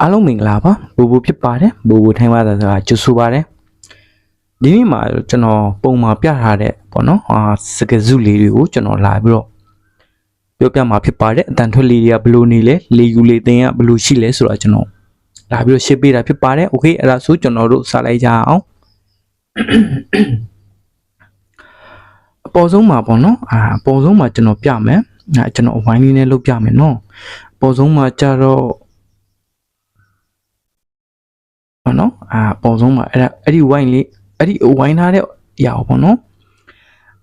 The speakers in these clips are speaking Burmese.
အားလုံးမင်္ဂလာပါဘူဘူဖြစ်ပါတယ်ဘူဘူထိုင်းပါသာစကားကြိုဆိုပါတယ်ဒီနေ့မှာကျွန်တော်ပုံမှာပြထားတဲ့ပေါ့နော်အာစကစုလေးတွေကိုကျွန်တော်လာပြီးတော့ပြောပြမှာဖြစ်ပါတယ်အတန်ထွက်လေးတွေကဘယ်လိုနေလဲလေယူလေးတင်ကဘယ်လိုရှိလဲဆိုတော့ကျွန်တော်လာပြီးတော့ရှင်းပေးတာဖြစ်ပါတယ်โอเคအဲ့ဒါဆိုကျွန်တော်တို့စလိုက်ကြအောင်အပေါ်ဆုံးမှာပေါ့နော်အာအပေါ်ဆုံးမှာကျွန်တော်ပြမယ်အဲကျွန်တော်အဝိုင်းလေးနဲ့လုပ်ပြမယ်နော်အပေါ်ဆုံးမှာကြတော့ ပေါ့နော်အာပုံဆုံးမှာအဲ့ဒါအဲ့ဒီဝိုင်းလေးအဲ့ဒီဝိုင်းထားတဲ့အရာပေါ့နော်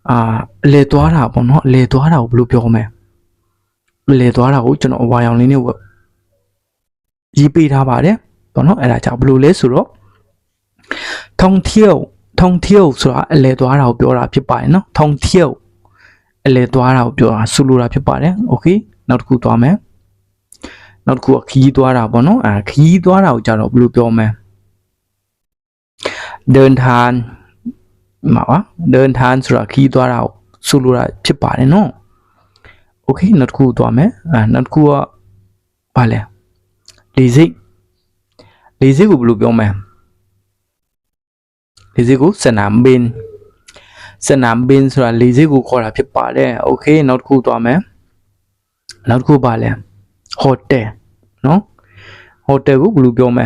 အာအလေသွားတာပေါ့နော်အလေသွားတာကိုဘယ်လိုပြောမလဲအလေသွားတာကိုကျွန်တော်အဝါရောင်လေးနဲ့ဝက်ရေးပေးထားပါတယ်ပေါ့နော်အဲ့ဒါကြောင့်ဘယ်လိုလဲဆိုတော့ထုံเที่ยวထုံเที่ยวဆိုတာအလေသွားတာကိုပြောတာဖြစ်ပါတယ်နော်ထုံเที่ยวအလေသွားတာကိုပြောတာဆူလိုတာဖြစ်ပါတယ်โอเคနောက်တစ်ခုသွားမယ်နောက်တစ်ခုကခီးသွားတာပေါ့နော်အဲခီးသွားတာကိုကြတော့ဘယ်လိုပြောမလဲ เดินทางမှာပါเดินทางဆိုတာခီးသွားတာကိုဆိုလိုတာဖြစ်ပါတယ်နော်โอเคနောက်တစ်ခုသွားမယ်အဲနောက်တစ်ခုကဘာလဲလေစိတ်လေစိတ်ကိုဘယ်လိုပြောမလဲလေစိတ်ကိုစနမ်ဘင်စနမ်ဘင်ဆိုတာလေစိတ်ကိုခေါ်တာဖြစ်ပါတယ်โอเคနောက်တစ်ခုသွားမယ်နောက်တစ်ခုဘာလဲဟိုတယ်နော်ဟိုတယ်ကိုဘယ်လိုပြောမလဲ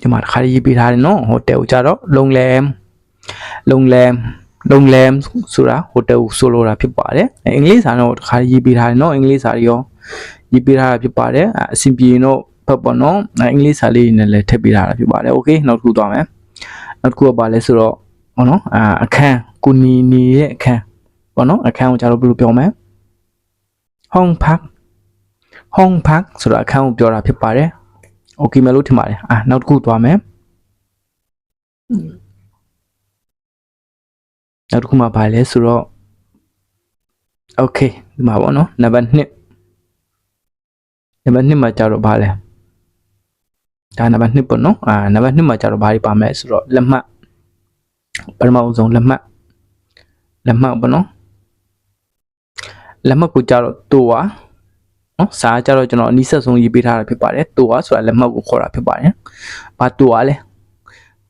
ဒီမှာတစ်ခါရေးပေးထားတယ်နော်ဟိုတယ်ကိုကြတော့လုံလမ်လုံလမ်လုံလမ်ဆိုတာဟိုတယ်ကိုဆိုလိုတာဖြစ်ပါတယ်အင်္ဂလိပ်စာတော့တစ်ခါရေးပေးထားတယ်နော်အင်္ဂလိပ်စာတွေရောရေးပေးထားတာဖြစ်ပါတယ်အဆင်ပြေရင်တော့ဖတ်ပေါ့နော်အင်္ဂလိပ်စာလေးနဲ့လည်းထည့်ပေးထားတာဖြစ်ပါတယ်โอเคနောက်တစ်ခုသွားမယ်နောက်တစ်ခုကဘာလဲဆိုတော့ဟောနော်အာအခန်းကိုနီနီရဲ့အခန်းပေါ့နော်အခန်းကိုကြတော့ဘယ်လိုပြောမလဲห้องพักห้องพักဆိုတာအခန်းကိုပြောတာဖြစ်ပါတယ် โอเคမယ်လို့ထင်ပါတယ်อ่ะနောက်တစ်ခုသွားမယ်နောက်တစ်ခုမှဘာလဲဆိုတော့โอเคဒီမှာပေါ့နော်နံပါတ်1နံပါတ်2မှာကြာတော့ဘာလဲဒါနံပါတ်2ပေါ့နော်အာနံပါတ်2မှာကြာတော့ဘာတွေပါမလဲဆိုတော့လက်မှတ်ပထမအဆုံးလက်မှတ်လက်မှတ်ပေါ့နော်လက်မှတ်ကိုကြာတော့တူပါ နော်စာကြတော့ကျွန်တော်အနီးဆက်ဆုံးရေးပေးထားတာဖြစ်ပါတယ်တူဝါဆိုတာလက်မှတ်ကိုခေါ်တာဖြစ်ပါတယ်ဘာတူဝါလဲ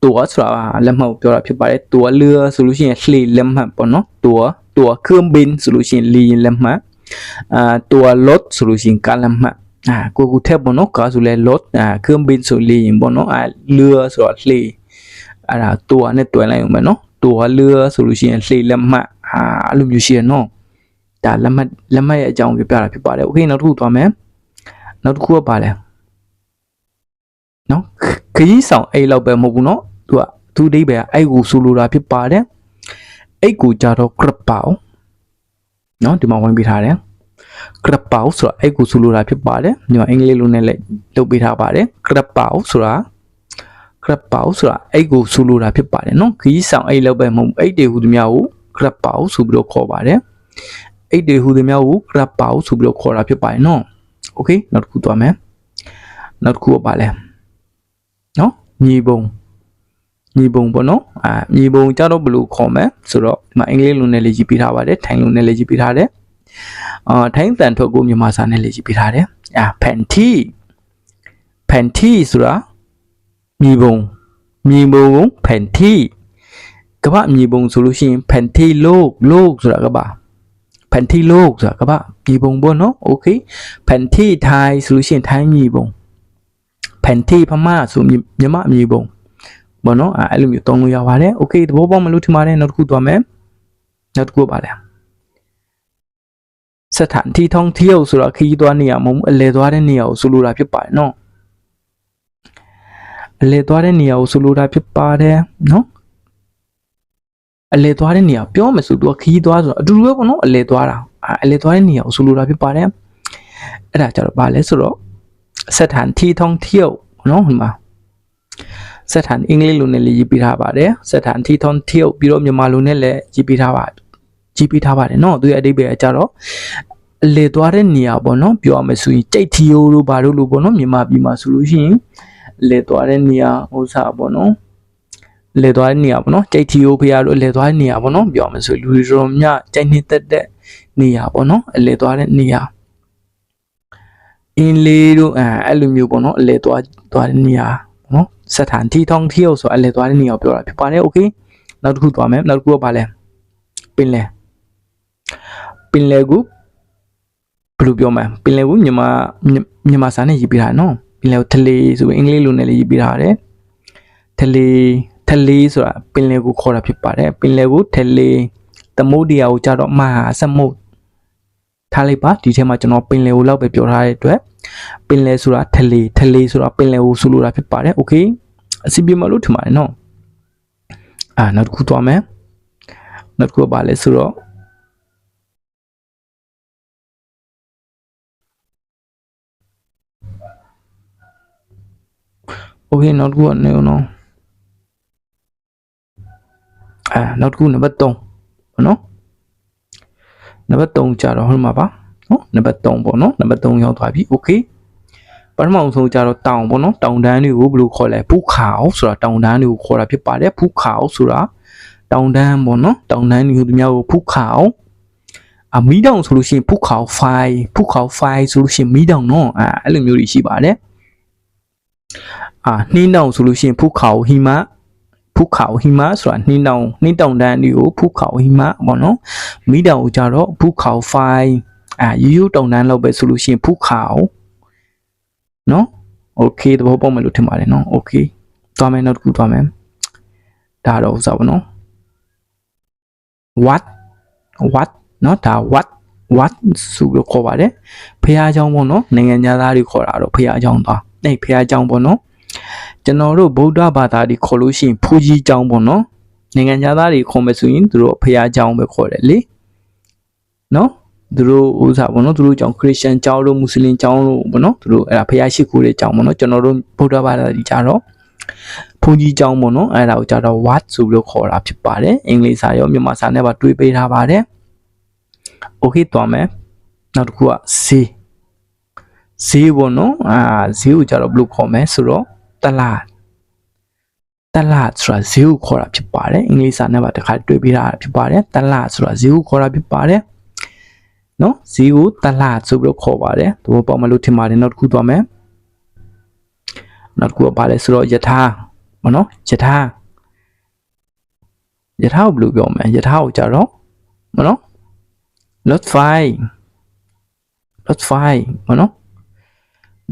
တူဝါဆိုတာလက်မှတ်ကိုပြောတာဖြစ်ပါတယ်တူဝါလေဆိုလို့ရှိရင်လှေလက်မှတ်ပေါ့နော်တူဝါတူဝါခွန်းဘင်းဆိုလို့ရှိရင်လေရင်လက်မှတ်အာတူဝါလော့ဆိုလို့ရှိရင်ကားလက်မှတ်အာကိုကူထက်ပေါ့နော်ကားဆိုလဲလော့အာခွန်းဘင်းဆိုလေရင်ပေါ့နော်အာလေဆိုတော့လှေအဲ့ဒါတူဝါနဲ့တွဲလိုက်အောင်ပဲနော်တူဝါလေဆိုလို့ရှိရင်လှေလက်မှတ်အာအဲ့လိုမျိုးရှိရနော် ဒါလက်မှတ်လက်မှတ်ရဲ့အကြောင်းပြောပြတာဖြစ်ပါတယ်။ Okay နောက်တစ်ခုသွားမယ်။နောက်တစ်ခုကပါလဲ။နော်ခရီးဆောင်အဲ့လောက်ပဲမဟုတ်ဘူးနော်။သူကသူအဓိပ္ပာယ်ကအဲ့ကိုဆိုလိုတာဖြစ်ပါတယ်။အဲ့ကိုကြတော့ grab ပေါနော်ဒီမှာဝင်ပေးထားတယ်။ grab ပေါဆိုတာအဲ့ကိုဆိုလိုတာဖြစ်ပါတယ်။ဒီမှာအင်္ဂလိပ်လိုနဲ့လည်းလုပ်ပေးထားပါတယ်။ grab ပေါဆိုတာ grab ပေါဆိုတာအဲ့ကိုဆိုလိုတာဖြစ်ပါတယ်နော်။ခရီးဆောင်အဲ့လောက်ပဲမဟုတ်ဘူး။အဲ့တွေဟူသည်များကို grab ပေါဆိုပြီးတော့ခေါ်ပါတယ်။ အိတ်တွေဟူသည်များကို grab ပေါဆိုပြီးတော့ခေါ်တာဖြစ်ပါတယ်နော်။ Okay နောက်တစ်ခုသွားမယ်။နောက်တစ်ခုကပါလဲ။နော်ညီပုံညီပုံပေါ့နော်။အာညီပုံကြတော့ဘယ်လိုခေါ်မလဲဆိုတော့ဒီမှာအင်္ဂလိပ်လိုနဲ့လည်းရေးပေးထားပါတယ်။ထိုင်းလိုနဲ့လည်းရေးပေးထားတယ်။အာထိုင်းတန်ထွက်ကိုမြန်မာစာနဲ့လည်းရေးပေးထားတယ်။အာ panty panty ဆိုတာညီပုံညီပုံကို panty ကမ္ဘာညီပုံဆိုလို့ရှိရင် panty လို့လို့ဆိုတာကမ္ဘာแผ่นที่โลกဆိုတာကမ္ဘာပြည်ပုံပေါ့နော်โอเคแผ่นที่ไทยဆိုလို့ရှိရင်ထိုင်းပြည်ပုံแผ่นที่พม่าဆိုမြန်မာပြည်ပုံပေါ့နော်အဲ့လိုမျိုးသုံးလို့ရပါတယ်โอเคသဘောပေါက်မလို့ထင်ပါတယ်နောက်တစ်ခုသွားမယ်နောက်တစ်ခုပါလဲสถานที่ท่องเที่ยวဆိုတော့ခရီးသွားနေရမဟုတ်ဘူးအလဲသွားတဲ့နေရာကိုဆိုလိုတာဖြစ်ပါတယ်နော်အလဲသွားတဲ့နေရာကိုဆိုလိုတာဖြစ်ပါတယ်နော် အလဲသွားတဲ့နေရာပြောမယ်ဆိုသူကခီးသွားဆိုတော့အတူတူပဲပေါ့နော်အလဲသွားတာအလဲသွားတဲ့နေရာကိုဆိုလိုတာဖြစ်ပါတယ်အဲ့ဒါကြတော့ဘာလဲဆိုတော့ဆက်ထန်ထီထုံထီယုတ်နော်ဒီမှာဆက်ထန်အင်္ဂလိပ်လိုနဲ့လည်းရေးပေးထားပါတယ်ဆက်ထန်ထီထုံထီယုတ်ပြီးတော့မြန်မာလိုနဲ့လည်းရေးပေးထားပါရေးပေးထားပါတယ်နော်သူရဲ့အတိတ်ပဲကြတော့အလေသွားတဲ့နေရာပေါ့နော်ပြောရမယ်ဆိုရင်ကြိတ်ထီယိုးတို့ဘာတို့လို့ပေါ့နော်မြန်မာပြည်မှာဆိုလို့ရှိရင်လေသွားတဲ့နေရာဥစ္စာပေါ့နော် လဲသွားတဲ့နေရာပေါ့နော်ကြိတ်တီယိုဖရာတို့လဲသွားတဲ့နေရာပေါ့နော်ပြောမယ်ဆိုလူတွေတော်မြကြိုက်နှစ်သက်တဲ့နေရာပေါ့နော်အလဲသွားတဲ့နေရာ အင်းလေးတို့အဲအဲ့လိုမျိုးပေါ့နော်အလဲသွားသွားတဲ့နေရာပေါ့နော်စถานที่ท่องเที่ยวဆိုအလဲသွားတဲ့နေရာကိုပြောတာဖြစ်ပါတယ်โอเคနောက်တစ်ခုသွားမယ်နောက်တစ်ခုကဘာလဲပင်လယ်ပင်လယ်ကိုဘယ်လိုပြောမလဲပင်လယ်ကိုမြန်မာမြန်မာစာနဲ့ရေးပြတာနော်ပင်လယ်ကိုထလေဆိုပြီးအင်္ဂလိပ်လိုနဲ့လည်းရေးပြထားတယ်ထလေ ထလေဆိုတာပင်လယ်ကိုခေါ်တာဖြစ်ပါတယ်ပင်လယ်ကိုထလေသမုဒ္ဒရာကိုကြတော့မဟာစမုတ်ထားလိုက်ပါဒီထဲမှာကျွန်တော်ပင်လယ်ကိုလောက်ပဲပြောထားတဲ့အတွက်ပင်လယ်ဆိုတာထလေထလေဆိုတာပင်လယ်ကိုဆိုလိုတာဖြစ်ပါတယ်โอเคအစီပြေမလို့ထင်ပါတယ်နော်အာနောက်တစ်ခုသွားမယ်နောက်တစ်ခုကဘာလဲဆိုတော့โอเคနောက်တစ်ခုကနေနော် အာနောက်တစ်ခုနံပါတ်3ပေါ့နော်နံပါတ်3ကြာတော့ဟုတ်မှာပါနော်နံပါတ်3ပေါ့နော်နံပါတ်3ရောက်သွားပြီโอเคပထမဆုံးကြတော့တောင်ပေါ့နော်တောင်တန်းတွေကိုဘယ်လိုခေါ်လဲဖူးခါအောင်ဆိုတာတောင်တန်းတွေကိုခေါ်တာဖြစ်ပါတယ်ဖူးခါအောင်ဆိုတာတောင်တန်းပေါ့နော်တောင်တန်းတွေကိုသူများကိုဖူးခါအောင်အမီးတောင်ဆိုလို့ရှိရင်ဖူးခါဖိုင်ဖူးခါဖိုင်ဆိုလို့ရှိရင်မီးတောင်နော်အဲအဲ့လိုမျိုးတွေရှိပါတယ်အာနှင်းတောင်ဆိုလို့ရှိရင်ဖူးခါဟီမ ဖူးခါဟီမဆိုတာနှင်းတောင်နှင်းတောင်တန်းတွေကိုဖူးခါဟီမပေါ့နော်မီးတောင်ကိုကြတော့ဖူးခါဖိုင်အာရိုးရိုးတောင်တန်းလောက်ပဲဆိုလို့ရှိရင်ဖူးခါနော်โอเคသဘောပေါက်မယ်လို့ထင်ပါတယ်နော်โอเคသွားမယ်နောက်တစ်ခုသွားမယ်ဒါတော့ဥစားပါနော် what what နော်ဒါ what what ဆိုပြီးခေါ်ပါတယ်ဖះเจ้าပေါ့နော်နိုင်ငံသားတွေခေါ်တာတော့ဖះเจ้าသွားအဲ့ဖះเจ้าပေါ့နော် ကျွန်တော်တို့ဗုဒ္ဓဘာသာတွေခေါ်လို့ရှိရင်ဖူးကြီးကျောင်းပေါ့နော်နိုင်ငံသားတွေခေါ်မယ်ဆိုရင်သူတို့ဖရာကျောင်းပဲခေါ်တယ်လေနော်သူတို့ဥစားပေါ့နော်သူတို့ကြောင့်ခရစ်ယာန်ကျောင်းလို့မွတ်စလင်ကျောင်းလို့ပေါ့နော်သူတို့အဲ့ဒါဖရာရှိခိုးတဲ့ကျောင်းပေါ့နော်ကျွန်တော်တို့ဗုဒ္ဓဘာသာတွေကြတော့ဘုန်းကြီးကျောင်းပေါ့နော်အဲ့ဒါကိုကြတော့ what ဆိုပြီးတော့ခေါ်တာဖြစ်ပါတယ်အင်္ဂလိပ်စာရောမြန်မာစာနဲ့ပါတွေးပေးထားပါတယ် okay သွားမယ်နောက်တစ်ခုကဈေးဈေးပေါ့နော်အာဈေးကိုကြတော့ဘယ်လိုခေါ်မလဲဆိုတော့ တလတ်တလတ်ဆိုတာဈေးကိုခေါ်တာဖြစ်ပါတယ်အင်္ဂလိပ်စာနဲ့ပါတစ်ခါတွေးပေးထားတာဖြစ်ပါတယ်တလတ်ဆိုတာဈေးကိုခေါ်တာဖြစ်ပါတယ်နော်ဈေးကိုတလတ်ဆိုပြီးတော့ခေါ်ပါတယ်သဘောပေါက်မလို့ထင်ပါတယ်နောက်တစ်ခုသွားမယ်နောက်တစ်ခုကဘာလဲဆိုတော့ယထာမနော်ယထာယထာကိုဘယ်လိုပြောမလဲယထာကိုကြတော့မနော် lot 5 lot 5မနော်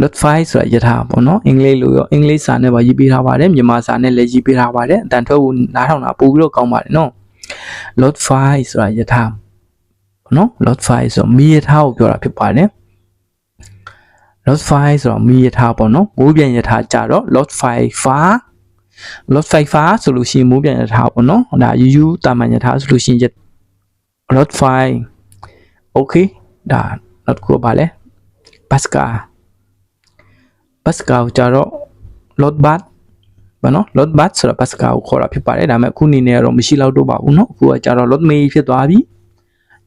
lot 5ဆိုတာယထာပေါ့နော်အင်္ဂလိပ်လိုရောအင်္ဂလိပ်စာနဲ့ပါရေးပေးထားပါတယ်မြန်မာစာနဲ့လည်းရေးပေးထားပါတယ်အတန်ထွက်ကိုနားထောင်တာပို့ပြီးတော့ကောင်းပါတယ်နော် lot 5ဆိုတာယထာပေါ့နော် lot 5ဆိုတော့မီယထာကိုပြောတာဖြစ်ပါတယ် lot 5ဆိုတော့မီယထာပေါ့နော်မိုးပြန်ယထာကြတော့ lot 5 far lot 5 far ဆိုလို့ရှိရင်မိုးပြန်ယထာပေါ့နော်ဒါယူယူတာမန်ယထာဆိုလို့ရှိရင် lot 5 okay ဒါနောက်တစ်ခုကဘာလဲ pascal pascal ကြတော့ lot bat ဘာနော် lot bat ဆိုတာ pascal ကိုခေါ်တာဖြစ်ပါတယ်ဒါပေမဲ့အခုအနေနဲ့ကတော့မရှိတော့တော့ပါဘူးเนาะအခုကကြတော့ lot may ဖြစ်သွားပြီ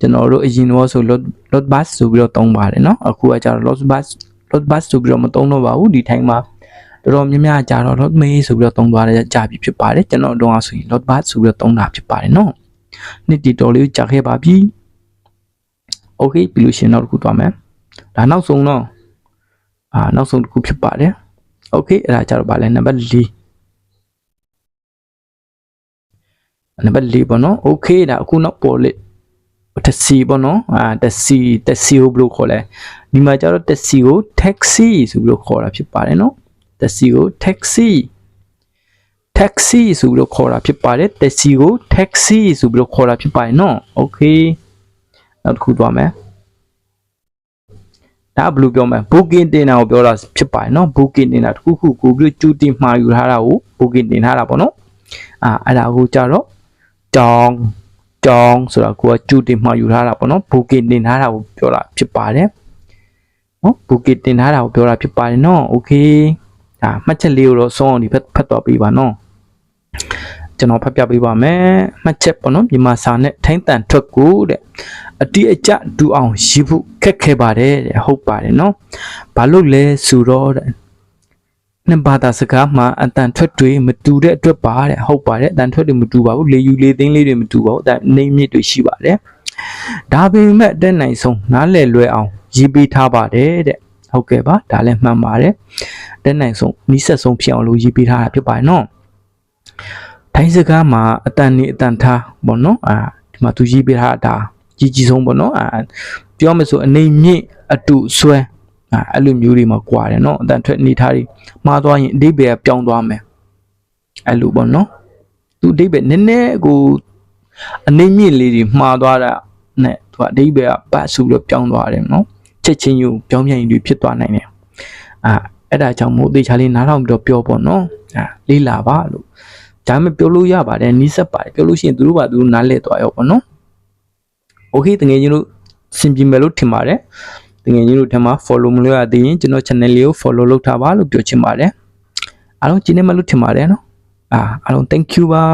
ကျွန်တော်တို့အရင်တော့ဆို lot lot bus ဆိုပြီးတော့သုံးပါတယ်เนาะအခုကကြတော့ lot bus lot bus ဆိုပြီးတော့မသုံးတော့ပါဘူးဒီထိုင်မှာတော်တော်များများကြတော့ lot may ဆိုပြီးတော့သုံးသွားတဲ့ကြာပြီဖြစ်ပါတယ်ကျွန်တော်တို့ကဆိုရင် lot bus ဆိုပြီးတော့သုံးတာဖြစ်ပါတယ်เนาะနှစ်တီတော်လေးကြာခဲ့ပါပြီโอเคပြီးလို့ရှိရင်နောက်တစ်ခုသွားမယ်ဒါနောက်ဆုံးတော့ အာနောက်ဆုံးတစ်ခုဖြစ်ပါတယ်โอเคအဲ့ဒါကြတော့ဗာလဲနံပါတ်4နံပါတ်4ပေါ့နော်โอเคဒါအခုနောက်ပေါ်လေတက်စီပေါ့နော်အာတက်စီတက်စီကိုဘယ်လိုခေါ်လဲဒီမှာကျတော့တက်စီကို taxi ဆိုပြီးတော့ခေါ်တာဖြစ်ပါတယ်နော်တက်စီကို taxi taxi ဆိုပြီးတော့ခေါ်တာဖြစ်ပါတယ်တက်စီကို taxi ဆိုပြီးတော့ခေါ်တာဖြစ်ပါတယ်နော်โอเคနောက်တစ်ခုသွားမယ် ဒါဘယ်လိုပြောမလဲ booking တင်တာကိုပြောတာဖြစ်ပါတယ်เนาะ booking တင်တာတခုခုကိုပြီးကျူတင်မှာယူထားတာကို booking တင်ထားတာပေါ့နော်အာအဲ့ဒါကိုကြတော့ကြောင်းကြောင်းဆိုတာကိုကကျူတင်မှာယူထားတာပေါ့နော် booking တင်ထားတာကိုပြောတာဖြစ်ပါတယ်နော် booking တင်ထားတာကိုပြောတာဖြစ်ပါတယ်เนาะ okay ဒါမှတ်ချက်လေးကိုတော့စောအောင်ဒီဖက်ဖတ်တော့ပေးပါเนาะ ကျွန်တော်ဖတ်ပြပေးပါမယ်မှတ်ချက်ပေါ့နော်မြန်မာစာနဲ့ထိုင်းတန်ထွက်ကိုတဲ့အတိအကျဒူအောင်ရေးဖို့ခက်ခဲပါတယ်တဲ့ဟုတ်ပါတယ်နော်ဘာလို့လဲဆိုတော့တဲ့နှစ်ဘာသာစကားမှာအတန်ထွက်တွေမတူတဲ့အတွက်ပါတဲ့ဟုတ်ပါတယ်အတန်ထွက်တွေမတူပါဘူးလေယူလေသိန်းလေးတွေမတူပါဘူးအဲနေမြစ်တွေရှိပါတယ်ဒါပေမဲ့အတက်နိုင်ဆုံးနားလည်လွယ်အောင်ရေးပေးထားပါတယ်တဲ့ဟဟုတ်ကဲ့ပါဒါလည်းမှန်ပါတယ်တက်နိုင်ဆုံးနီးဆက်ဆုံးဖြစ်အောင်လို့ရေးပေးထားတာဖြစ်ပါတယ်နော် ထိုင်းစကားမှာအတန်နေအတန်ထားပေါ့နော်အာဒီမှာသူရေးပေးထားတာကြီးကြီးဆုံးပေါ့နော်အာပြောမယ်ဆိုအနေမြင့်အတူဆွဲအာအဲ့လိုမျိုးတွေမှာကွာတယ်နော်အတန်ထွက်အနေထားတွေမှားသွားရင်အဓိပ္ပာယ်ကပြောင်းသွားမယ်အဲ့လိုပေါ့နော်သူအဓိပ္ပာယ်နည်းနည်းကိုအနေမြင့်လေးတွေမှားသွားတာနဲ့သူကအဓိပ္ပာယ်ကပတ်စုလို့ပြောင်းသွားတယ်နော်ချက်ချင်းယူပြောင်းပြန်ရင်တွေဖြစ်သွားနိုင်တယ်အာအဲ့ဒါကြောင့်မို့အသေးချာလေးနားထောင်ပြီးတော့ပြောပေါ့နော်အာလေးလာပါလို့ ဒါမှမပြောလို့ရပါတယ်နီးစပ်ပါတယ်ပြောလို့ရှိရင်သူတို့ကသူတို့နားလဲသွားရောပေါ့နော်โอเคတကယ်ချင်းတို့စင်ပြေမယ်လို့ထင်ပါတယ်တကယ်ချင်းတို့ထင်မှာ follow မလုပ်ရသေးရင်ကျွန်တော် channel လေးကို follow လုပ်ထားပါလို့ပြောချင်ပါတယ်အားလုံးကျင်းနေမလို့ထင်ပါတယ်နော်အာအားလုံး thank you ပါ